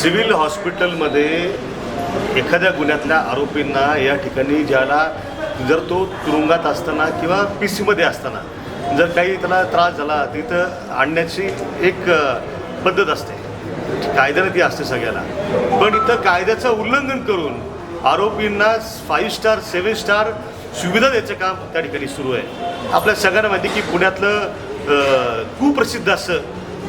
Civil हॉस्पिटलमध्ये एखाद्या गुन्ह्यातल्या आरोपींना या ठिकाणी ज्याला जर तो तुरुंगात असताना किंवा पी सीमध्ये असताना जर काही त्याला त्रास झाला तिथं आणण्याची एक पद्धत असते. कायद्याने ती असते सगळ्याला. पण इथं कायद्याचं उल्लंघन करून आरोपींना फाईव्ह स्टार सेवन स्टार सुविधा द्यायचं काम त्या ठिकाणी सुरू आहे. आपल्या सगळ्यांना माहिती की पुण्यातलं कुप्रसिद्ध असं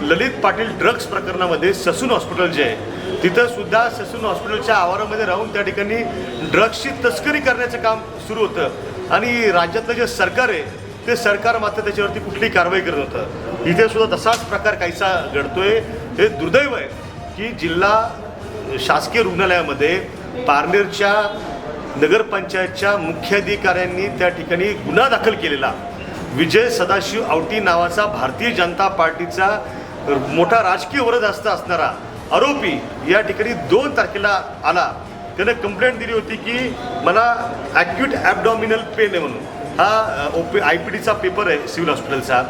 ललित पाटील ड्रग्स प्रकरणामध्ये ससून हॉस्पिटल जे आहे तिथं सुद्धा ससून हॉस्पिटलच्या आवारामध्ये राहून त्या ठिकाणी ड्रग्सची तस्करी करण्याचं काम सुरू होतं. आणि राज्यातलं जे सरकार आहे ते सरकार मात्र त्याच्यावरती कुठलीही कारवाई करत होतं इथे सुद्धा तसाच प्रकार काहीसा घडतोय. हे दुर्दैव आहे की जिल्हा शासकीय रुग्णालयामध्ये पारनेरच्या नगरपंचायतच्या मुख्याधिकाऱ्यांनी त्या ठिकाणी गुन्हा दाखल केलेला. विजय सदाशिव आवटी नावाचा भारतीय जनता पार्टीचा मोठा राजकीय वरदहस्त असणारा आरोपी या ठिकाणी दोन तारखेला आला. त्यानं कंप्लेंट दिली होती की मला ॲक्यूट ॲबडॉमिनल पेन आहे म्हणून. हा ओपी आय पी डीचा पेपर आहे सिव्हिल हॉस्पिटलचा.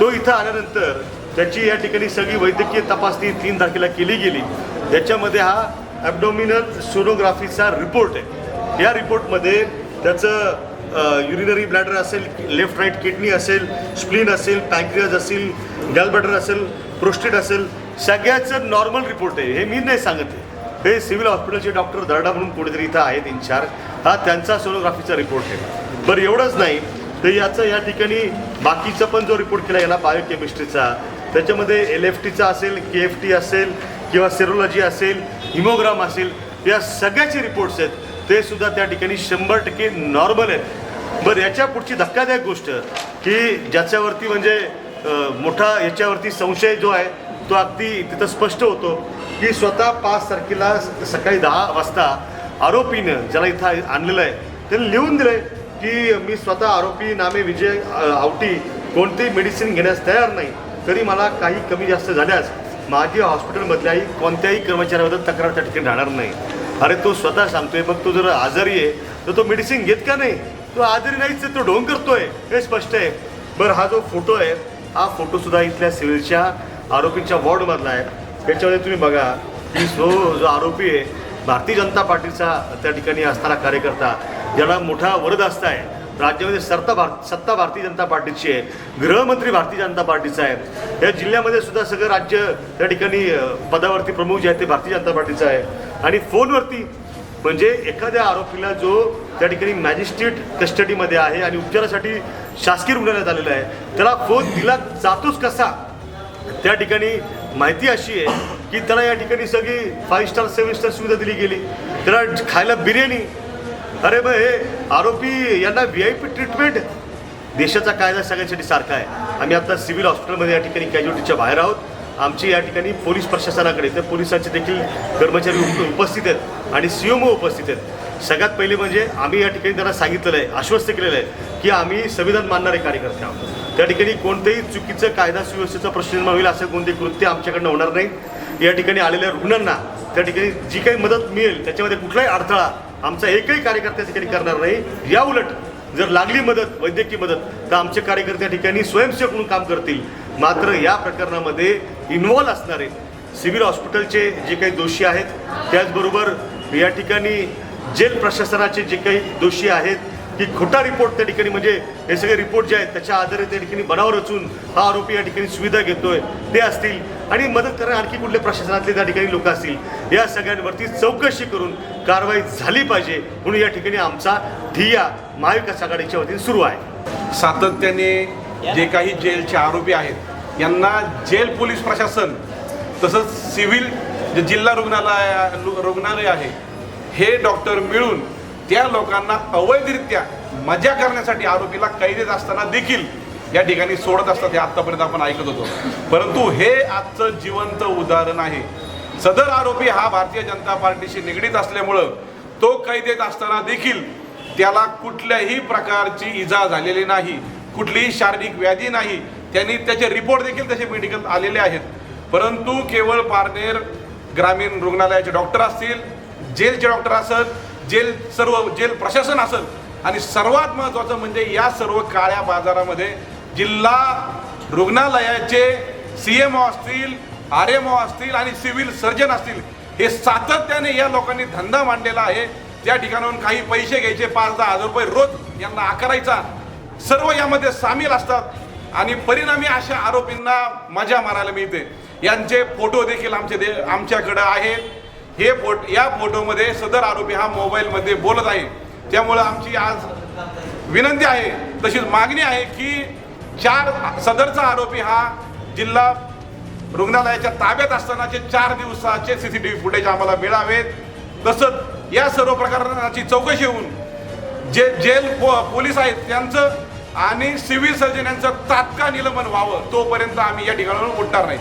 तो इथं आल्यानंतर त्याची या ठिकाणी सगळी वैद्यकीय तपासणी तीन तारखेला केली गेली. त्याच्यामध्ये हा ॲबडॉमिनल सोनोग्राफीचा रिपोर्ट आहे. या रिपोर्टमध्ये त्याचं युरिनरी ब्लॅडर असेल लेफ्ट राईट किडनी असेल स्प्लिन असेल पॅक्रियाज असेल गॅलब्लॅडर असेल प्रोस्टेट असेल सगळ्याचं नॉर्मल रिपोर्ट आहे. हे मी नाही सांगत आहे. हे सिव्हिल हॉस्पिटलचे डॉक्टर दर्डा म्हणून कोणीतरी इथं आहेत इन्चार्ज हा त्यांचा सोनोग्राफीचा रिपोर्ट आहे. बरं एवढंच नाही. तर याचं या ठिकाणी बाकीचा पण जो रिपोर्ट केला गेला बायोकेमिस्ट्रीचा त्याच्यामध्ये एल एफ टीचा असेल के एफ टी असेल किंवा सेरोलॉजी असेल हिमोग्राम असेल या सगळ्याचे रिपोर्ट्स आहेत. ते सुद्धा त्या ठिकाणी शंभर टक्के नॉर्मल आहेत. बरं याच्या पुढची धक्कादायक गोष्ट की ज्याच्यावरती म्हणजे मोठा याच्यावरती संशय जो आहे तो अगदी तिथं स्पष्ट होतो की स्वतः पाच तारखेला स- सकाळी दहा वाजता आरोपीनं ज्याला इथं आणलेलं आहे त्याने लिहून दिलं आहे की मी स्वतः आरोपी नामे विजय आवटी कोणतेही मेडिसिन घेण्यास तयार नाही तरी मला काही कमी जास्त झाल्यास माझी हॉस्पिटलमधल्याही कोणत्याही कर्मचाऱ्याबद्दल तक्रार त्या ठिकाणी राहणार नाही. अरे तो स्वतः सांगतोय मग तो जर आजारी आहे तर तो मेडिसिन घेत का नाही? तो आजारी नाहीच तो ढोंग करतोय हे स्पष्ट आहे. बरं हा जो फोटो आहे हा फोटोसुद्धा इथल्या सिव्हिलच्या आरोपींच्या वॉर्डमधला आहे. त्याच्यामध्ये तुम्ही बघा की जो जो आरोपी आहे भारतीय जनता पार्टीचा त्या ठिकाणी असणारा कार्यकर्ता ज्याला मोठा वरदहस्त आहे. राज्यामध्ये सत्ता भार सत्ता भारतीय जनता पार्टीची आहे गृहमंत्री भारतीय जनता पार्टीचा आहे. या जिल्ह्यामध्ये सुद्धा सगळं राज्य त्या ठिकाणी पदावरती प्रमुख जे आहे ते भारतीय जनता पार्टीचं आहे. आणि फोनवरती म्हणजे एखाद्या आरोपीला जो त्या ठिकाणी मॅजिस्ट्रेट कस्टडीमध्ये आहे आणि उपचारासाठी शासकीय रुग्णालयात आलेला आहे त्याला फोन दिला जातोच कसा? त्या ठिकाणी माहिती अशी आहे की त्याला या ठिकाणी सगळी फाईव्ह स्टार सेव्हन स्टार सुविधा दिली गेली. त्याला खायला बिर्याणी. अरे मग हे आरोपी यांना व्ही आय पी ट्रीटमेंट देशाचा कायदा सगळ्यांसाठी सारखा आहे. आम्ही आता सिव्हिल हॉस्पिटलमध्ये या ठिकाणी कॅज्युलिटीच्या बाहेर आहोत. आमची या ठिकाणी पोलीस प्रशासनाकडे तर पोलिसांचे देखील कर्मचारी उपस्थित आहेत आणि सी एम ओ उपस्थित आहेत. सगळ्यात पहिले म्हणजे आम्ही या ठिकाणी त्यांना सांगितलेलं आहे आश्वस्त केलेलं आहे की आम्ही संविधान मानणारे कार्यकर्ते आहोत. त्या ठिकाणी कोणतेही चुकीचं कायदा सुव्यवस्थेचा प्रश्न निर्माण होईल असं कोणते कृत्य आमच्याकडनं होणार नाही. या ठिकाणी आलेल्या रुग्णांना त्या ठिकाणी जी काही मदत मिळेल त्याच्यामध्ये कुठलाही अडथळा आमचा एकही कार्यकर्ता ठिकाणी करणार नाही. या उलट जर लागली मदत वैद्यकीय मदत तर आमचे कार्यकर्ते या ठिकाणी स्वयंसेवक म्हणून काम करतील. मात्र या प्रकरणामध्ये इन्व्हॉल्व असणारे सिव्हिल हॉस्पिटलचे जे काही दोषी आहेत त्याचबरोबर या ठिकाणी जेल प्रशासनाचे जे काही दोषी आहेत की खोटा रिपोर्ट त्या ठिकाणी म्हणजे हे सगळे रिपोर्ट जे आहेत त्याच्या आधारे त्या ठिकाणी बनाव रचून हा आरोपी या ठिकाणी सुविधा घेतोय ते असतील. आणि मदत करणारे आणखी कुठले प्रशासनातले त्या ठिकाणी लोक असतील या सगळ्यांवरती चौकशी करून कारवाई झाली पाहिजे म्हणून या ठिकाणी आमचा धिया महाविकास आघाडीच्या वतीने सुरू आहे. सातत्याने जे काही जेलचे आरोपी आहेत यांना जेल पोलीस प्रशासन तसंच सिव्हिल जे जिल्हा रुग्णालय रुग्णालय आहे हे डॉक्टर मिळून त्या लोकांना अवैधरित्या मजा करण्यासाठी आरोपीला कैदेत असताना देखील या ठिकाणी सोडत असतात हे आत्तापर्यंत आपण ऐकत होतो. परंतु हे आजचं जिवंत उदाहरण आहे. सदर आरोपी हा भारतीय जनता पार्टीशी निगडीत असल्यामुळं तो कैदेत असताना देखील त्याला कुठल्याही प्रकारची इजा झालेली नाही. कुठलीही शारीरिक व्याधी नाही. त्यांनी त्याचे रिपोर्ट देखील तसे मेडिकल आलेले आहेत. परंतु केवळ पारनेर ग्रामीण रुग्णालयाचे डॉक्टर असतील जेलचे डॉक्टर असत जेल सर्व जेल प्रशासन असेल. आणि सर्वात महत्त्वाचं म्हणजे या सर्व काळ्या बाजारामध्ये जिल्हा रुग्णालयाचे सी एम ओ असतील आर एम ओ असतील आणि सिव्हिल सर्जन असतील हे सातत्याने या लोकांनी धंदा मांडलेला आहे. त्या ठिकाणाहून काही पैसे घ्यायचे पाच दहा हजार रुपये रोज यांना आकारायचा. सर्व यामध्ये सामील असतात. आणि परिणामी अशा आरोपींना मजा मारायला मिळते. यांचे फोटो देखील आमचे दे आमच्याकडं आहेत. हे फोट या फोटोमध्ये सदर आरोपी हा मोबाईलमध्ये बोलत आहे. त्यामुळं आमची आज विनंती आहे तशीच मागणी आहे की चार सदरचा आरोपी हा जिल्हा रुग्णालयाच्या ताब्यात असतानाचे चार दिवसाचे C C T V footage आम्हाला मिळावेत. तसंच या सर्व प्रकरणाची चौकशी होऊन जे जेल पो- पोलीस आहेत त्यांचं आणि सिव्हिल सर्जन यांचं तात्काळ निलंबन व्हावं तोपर्यंत आम्ही या ठिकाणावरून उठणार नाही.